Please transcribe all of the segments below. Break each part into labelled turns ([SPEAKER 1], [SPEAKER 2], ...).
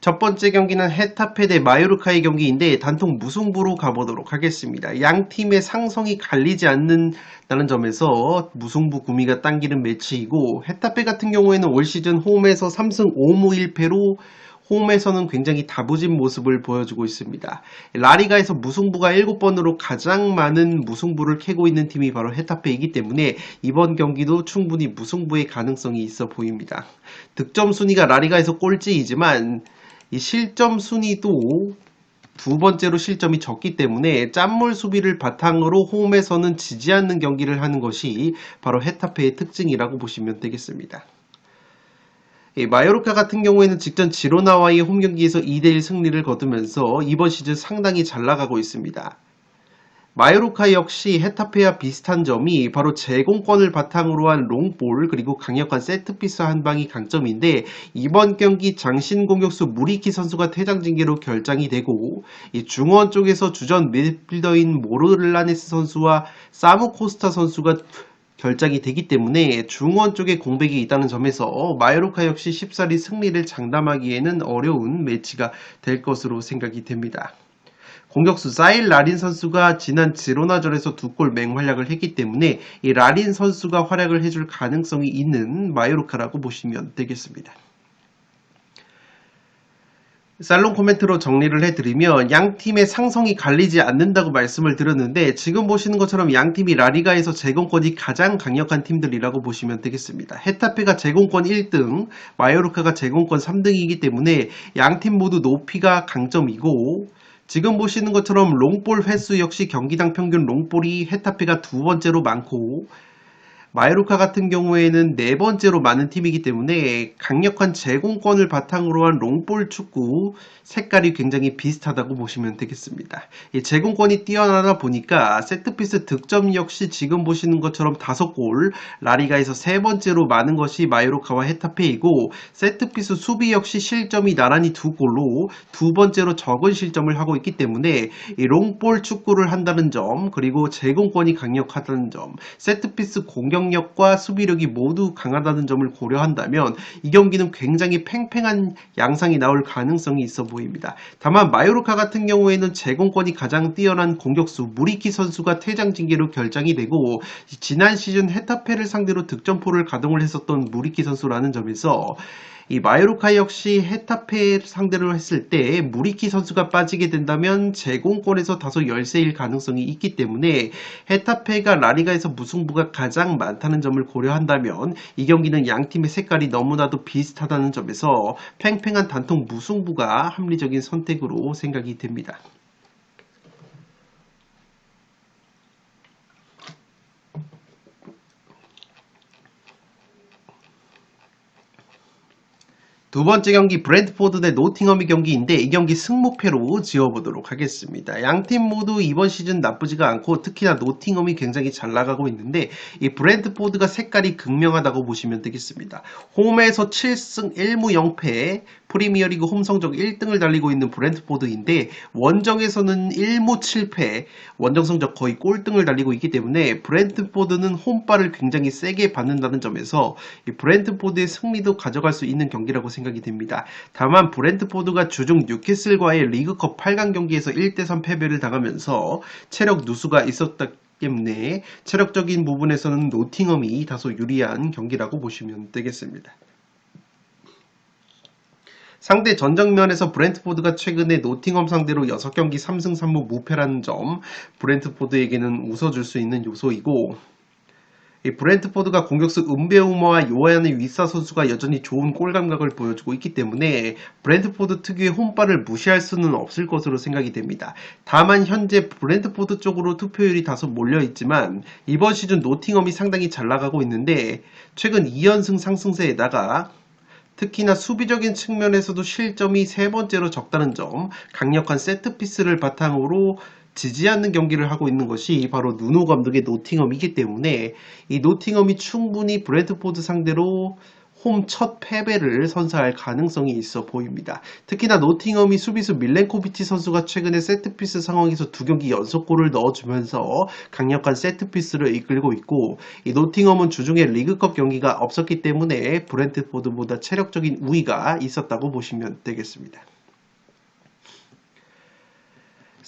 [SPEAKER 1] 첫 번째 경기는 헤타페 대 마요르카의 경기인데 단통 무승부로 가보도록 하겠습니다. 양 팀의 상성이 갈리지 않는다는 점에서 무승부 구미가 당기는 매치이고 헤타페 같은 경우에는 올 시즌 홈에서 3승 5무 1패로 홈에서는 굉장히 다부진 모습을 보여주고 있습니다. 라리가에서 무승부가 7번으로 가장 많은 무승부를 캐고 있는 팀이 바로 헤타페이기 때문에 이번 경기도 충분히 무승부의 가능성이 있어 보입니다. 득점 순위가 라리가에서 꼴찌이지만 이 실점 순위도 두 번째로 실점이 적기 때문에 짠물 수비를 바탕으로 홈에서는 지지 않는 경기를 하는 것이 바로 헤타페의 특징이라고 보시면 되겠습니다. 이 마요르카 같은 경우에는 직전 지로나와의 홈 경기에서 2대1 승리를 거두면서 이번 시즌 상당히 잘 나가고 있습니다. 마요르카 역시 헤타페와 비슷한 점이 바로 제공권을 바탕으로 한 롱볼 그리고 강력한 세트피스 한 방이 강점인데 이번 경기 장신 공격수 무리키 선수가 퇴장 징계로 결장이 되고 이 중원 쪽에서 주전 미드필더인 모르라네스 선수와 사무 코스타 선수가 결장이 되기 때문에 중원 쪽에 공백이 있다는 점에서 마요르카 역시 쉽사리 승리를 장담하기에는 어려운 매치가 될 것으로 생각이 됩니다. 공격수 사일 라린 선수가 지난 지로나전에서 두 골 맹활약을 했기 때문에 이 라린 선수가 활약을 해줄 가능성이 있는 마요르카라고 보시면 되겠습니다. 살롱 코멘트로 정리를 해드리면 양 팀의 상성이 갈리지 않는다고 말씀을 드렸는데 지금 보시는 것처럼 양 팀이 라리가에서 제공권이 가장 강력한 팀들이라고 보시면 되겠습니다. 헤타페가 제공권 1등, 마요르카가 제공권 3등이기 때문에 양 팀 모두 높이가 강점이고 지금 보시는 것처럼 롱볼 횟수 역시 경기당 평균 롱볼이 헤타페가 두 번째로 많고 마요르카 같은 경우에는 네 번째로 많은 팀이기 때문에 강력한 제공권을 바탕으로 한 롱볼 축구 색깔이 굉장히 비슷하다고 보시면 되겠습니다. 이 제공권이 뛰어나다 보니까 세트피스 득점 역시 지금 보시는 것처럼 다섯 골, 라리가에서 세 번째로 많은 것이 마요르카와 헤타페이고 세트피스 수비 역시 실점이 나란히 두 골로 두 번째로 적은 실점을 하고 있기 때문에 이 롱볼 축구를 한다는 점 그리고 제공권이 강력하다는 점 세트피스 공격 공격력과 수비력이 모두 강하다는 점을 고려한다면 이 경기는 굉장히 팽팽한 양상이 나올 가능성이 있어 보입니다. 다만 마요르카 같은 경우에는 제공권이 가장 뛰어난 공격수 무리키 선수가 퇴장 징계로 결정이 되고 지난 시즌 헤타페를 상대로 득점포를 가동을 했었던 무리키 선수라는 점에서 이 마요르카 역시 헤타페 상대로 했을 때 무리키 선수가 빠지게 된다면 제공권에서 다소 열세일 가능성이 있기 때문에 헤타페가 라리가에서 무승부가 가장 많다는 점을 고려한다면 이 경기는 양 팀의 색깔이 너무나도 비슷하다는 점에서 팽팽한 단통 무승부가 합리적인 선택으로 생각이 됩니다. 두 번째 경기 브랜트포드 대 노팅엄의 경기인데 이 경기 승목패로 지어보도록 하겠습니다. 양팀 모두 이번 시즌 나쁘지가 않고 특히나 노팅엄이 굉장히 잘 나가고 있는데 이 브랜트포드가 색깔이 극명하다고 보시면 되겠습니다. 홈에서 7승 1무 0패 프리미어리그 홈 성적 1등을 달리고 있는 브랜트포드인데 원정에서는 1무 7패 원정 성적 거의 꼴등을 달리고 있기 때문에 브랜트포드는 홈발을 굉장히 세게 받는다는 점에서 이 브랜트포드의 승리도 가져갈 수 있는 경기라고 생각이 됩니다. 다만 브랜트포드가 주중 뉴캐슬과의 리그컵 8강 경기에서 1대3 패배를 당하면서 체력 누수가 있었다 때문에 체력적인 부분에서는 노팅엄이 다소 유리한 경기라고 보시면 되겠습니다. 상대 전정면에서 브랜트포드가 최근에 노팅엄 상대로 6경기 3승 3무 무패라는 점 브랜트포드에게는 웃어줄 수 있는 요소이고 이 브랜트포드가 공격수 은베우머와 요한의 위사 선수가 여전히 좋은 골 감각을 보여주고 있기 때문에 브랜트포드 특유의 홈발을 무시할 수는 없을 것으로 생각이 됩니다. 다만 현재 브랜트포드 쪽으로 투표율이 다소 몰려 있지만 이번 시즌 노팅엄이 상당히 잘 나가고 있는데 최근 2연승 상승세에다가 특히나 수비적인 측면에서도 실점이 세 번째로 적다는 점, 강력한 세트피스를 바탕으로 지지 않는 경기를 하고 있는 것이 바로 누노 감독의 노팅엄이기 때문에 이 노팅엄이 충분히 브랜트포드 상대로 홈 첫 패배를 선사할 가능성이 있어 보입니다. 특히나 노팅엄이 수비수 밀렌코비치 선수가 최근에 세트피스 상황에서 두 경기 연속골을 넣어주면서 강력한 세트피스를 이끌고 있고 이 노팅엄은 주중에 리그컵 경기가 없었기 때문에 브렌트포드보다 체력적인 우위가 있었다고 보시면 되겠습니다.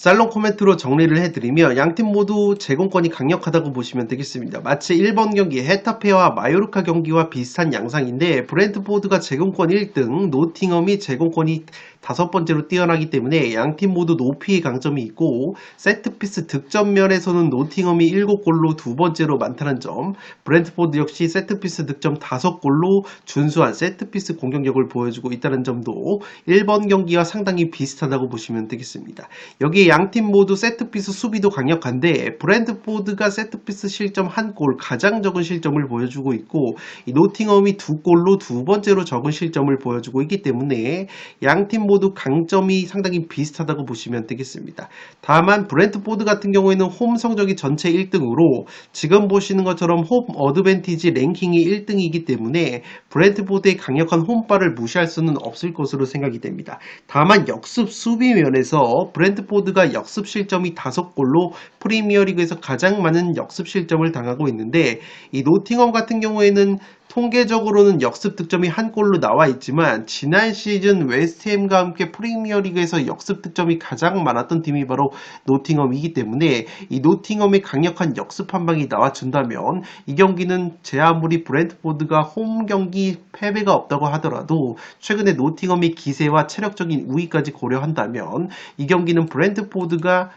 [SPEAKER 1] 살롱 코멘트로 정리를 해드리면 양팀 모두 제공권이 강력하다고 보시면 되겠습니다. 마치 1번 경기 헤타페와 마요르카 경기와 비슷한 양상인데 브렌트포드가 제공권 1등, 노팅엄이 제공권이 다섯 번째로 뛰어나기 때문에 양팀 모두 높이의 강점이 있고 세트피스 득점 면에서는 노팅엄이 7골로 두 번째로 많다는 점, 브렌트포드 역시 세트피스 득점 5골로 준수한 세트피스 공격력을 보여주고 있다는 점도 1번 경기와 상당히 비슷하다고 보시면 되겠습니다. 여기에 양팀 모두 세트피스 수비도 강력한데 브렌트포드가 세트피스 실점 한 골 가장 적은 실점을 보여주고 있고 노팅엄이 두 골로 두 번째로 적은 실점을 보여주고 있기 때문에 양팀 모두 강점이 상당히 비슷하다고 보시면 되겠습니다. 다만 브렌트포드 같은 경우에는 홈 성적이 전체 1등으로 지금 보시는 것처럼 홈 어드밴티지 랭킹이 1등이기 때문에 브렌트포드의 강력한 홈바를 무시할 수는 없을 것으로 생각이 됩니다. 다만 역습 수비 면에서 브렌트포드가 역습 실점이 5골로 프리미어리그에서 가장 많은 역습 실점을 당하고 있는데 이 노팅엄 같은 경우에는 통계적으로는 역습 득점이 한 골로 나와 있지만 지난 시즌 웨스트햄과 함께 프리미어리그에서 역습 득점이 가장 많았던 팀이 바로 노팅엄이기 때문에 이 노팅엄의 강력한 역습 한 방이 나와준다면 이 경기는 제 아무리 브랜트포드가 홈 경기 패배가 없다고 하더라도 최근에 노팅엄의 기세와 체력적인 우위까지 고려한다면 이 경기는 브랜트포드가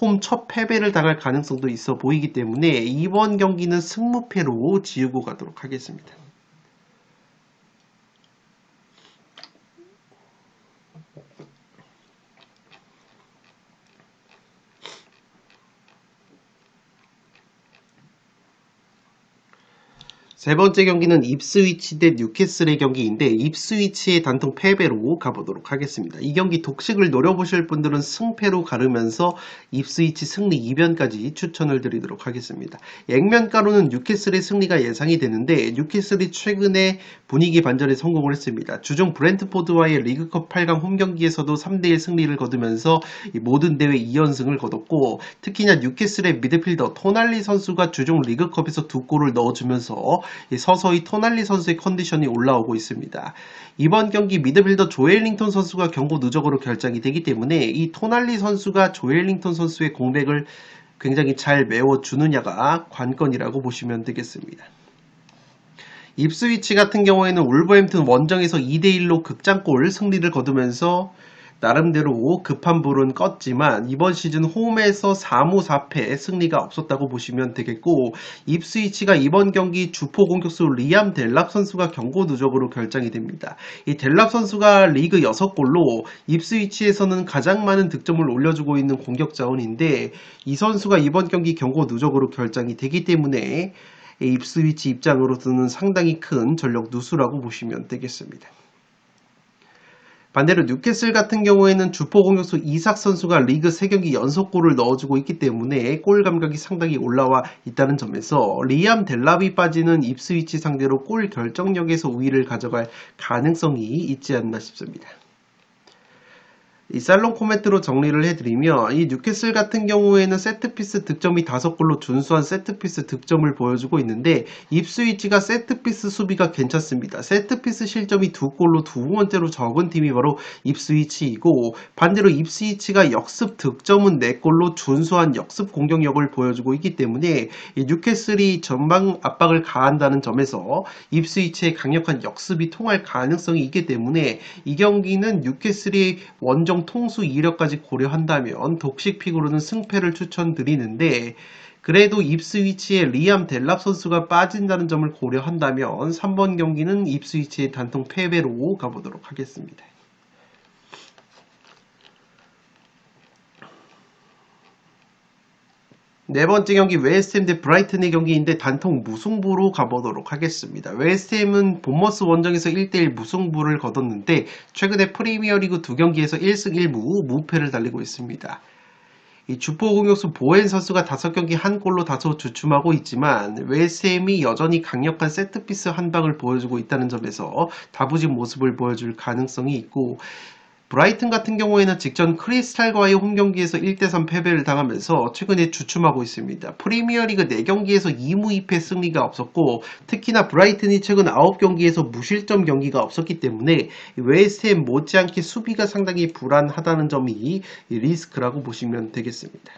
[SPEAKER 1] 홈첫 패배를 당할 가능성도 있어 보이기 때문에 이번 경기는 승무패로 지우고 가도록 하겠습니다. 세 번째 경기는 입스위치 대 뉴캐슬의 경기인데 입스위치의 단통 패배로 가보도록 하겠습니다. 이 경기 독식을 노려보실 분들은 승패로 가르면서 입스위치 승리 2변까지 추천을 드리도록 하겠습니다. 액면가로는 뉴캐슬의 승리가 예상이 되는데 뉴캐슬이 최근에 분위기 반전에 성공을 했습니다. 주중 브렌트포드와의 리그컵 8강 홈 경기에서도 3대1 승리를 거두면서 모든 대회 2연승을 거뒀고 특히나 뉴캐슬의 미드필더 토날리 선수가 주중 리그컵에서 두 골을 넣어주면서 서서히 토날리 선수의 컨디션이 올라오고 있습니다. 이번 경기 미드필더 조엘링턴 선수가 경고 누적으로 결정이 되기 때문에 이 토날리 선수가 조엘링턴 선수의 공백을 굉장히 잘 메워주느냐가 관건이라고 보시면 되겠습니다. 입스위치 같은 경우에는 울버햄튼 원정에서 2대1로 극장골 승리를 거두면서 나름대로 급한 불은 껐지만 이번 시즌 홈에서 4무 4패 승리가 없었다고 보시면 되겠고 입스위치가 이번 경기 주포 공격수 리암 델랍 선수가 경고 누적으로 결정이 됩니다. 이 델랍 선수가 리그 6골로 입스위치에서는 가장 많은 득점을 올려주고 있는 공격 자원인데 이 선수가 이번 경기 경고 누적으로 결정이 되기 때문에 입스위치 입장으로서는 상당히 큰 전력 누수라고 보시면 되겠습니다. 반대로 뉴캐슬 같은 경우에는 주포 공격수 이삭 선수가 리그 3경기 연속골을 넣어주고 있기 때문에 골 감각이 상당히 올라와 있다는 점에서 리암 델라비 빠지는 입스위치 상대로 골 결정력에서 우위를 가져갈 가능성이 있지 않나 싶습니다. 이 살롱 코멘트로 정리를 해드리면 이 뉴캐슬 같은 경우에는 세트피스 득점이 5골로 준수한 세트피스 득점을 보여주고 있는데 입스위치가 세트피스 수비가 괜찮습니다. 세트피스 실점이 2골로 두 번째로 적은 팀이 바로 입스위치이고 반대로 입스위치가 역습 득점은 4골로 준수한 역습 공격력을 보여주고 있기 때문에 이 뉴캐슬이 전방 압박을 가한다는 점에서 입스위치의 강력한 역습이 통할 가능성이 있기 때문에 이 경기는 뉴캐슬이 원정 통수 이력까지 고려한다면 독식 픽으로는 승패를 추천드리는데 그래도 입스위치에 리암 델랍 선수가 빠진다는 점을 고려한다면 3번 경기는 입스위치의 단통 패배로 가보도록 하겠습니다. 네 번째 경기 웨스트햄 대 브라이튼의 경기인데 단통 무승부로 가보도록 하겠습니다. 웨스트햄은 본머스 원정에서 1대1 무승부를 거뒀는데 최근에 프리미어리그 두 경기에서 1승 1무 무패를 달리고 있습니다. 이 주포 공격수 보엔 선수가 5경기 한 골로 다소 주춤하고 있지만 웨스햄이 여전히 강력한 세트피스 한 방을 보여주고 있다는 점에서 다부진 모습을 보여줄 가능성이 있고 브라이튼 같은 경우에는 직전 크리스탈과의 홈 경기에서 1대3 패배를 당하면서 최근에 주춤하고 있습니다. 프리미어리그 4경기에서 2무 2패 승리가 없었고 특히나 브라이튼이 최근 9경기에서 무실점 경기가 없었기 때문에 웨스트햄 못지않게 수비가 상당히 불안하다는 점이 이 리스크라고 보시면 되겠습니다.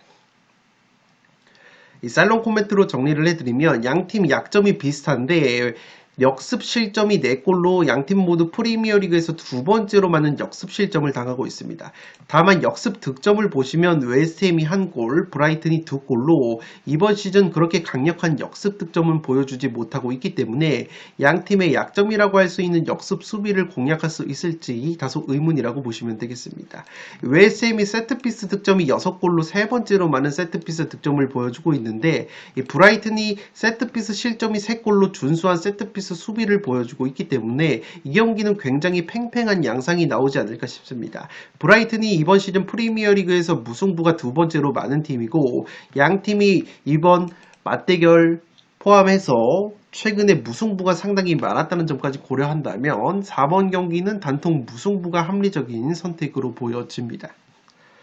[SPEAKER 1] 이 살롱 코멘트로 정리를 해드리면 양팀 약점이 비슷한데 역습 실점이 4골로 양팀 모두 프리미어리그에서 두 번째로 많은 역습 실점을 당하고 있습니다. 다만 역습 득점을 보시면 웨스트햄이 한 골, 브라이튼이 두 골로 이번 시즌 그렇게 강력한 역습 득점은 보여주지 못하고 있기 때문에 양팀의 약점이라고 할 수 있는 역습 수비를 공략할 수 있을지 다소 의문이라고 보시면 되겠습니다. 웨스트햄이 세트피스 득점이 6골로 세 번째로 많은 세트피스 득점을 보여주고 있는데 이 브라이튼이 세트피스 실점이 3골로 준수한 세트피스 수비를 보여주고 있기 때문에 이 경기는 굉장히 팽팽한 양상이 나오지 않을까 싶습니다. 브라이튼이 이번 시즌 프리미어리그에서 무승부가 두 번째로 많은 팀이고 양 팀이 이번 맞대결 포함해서 최근에 무승부가 상당히 많았다는 점까지 고려한다면 4번 경기는 단통 무승부가 합리적인 선택으로 보여집니다.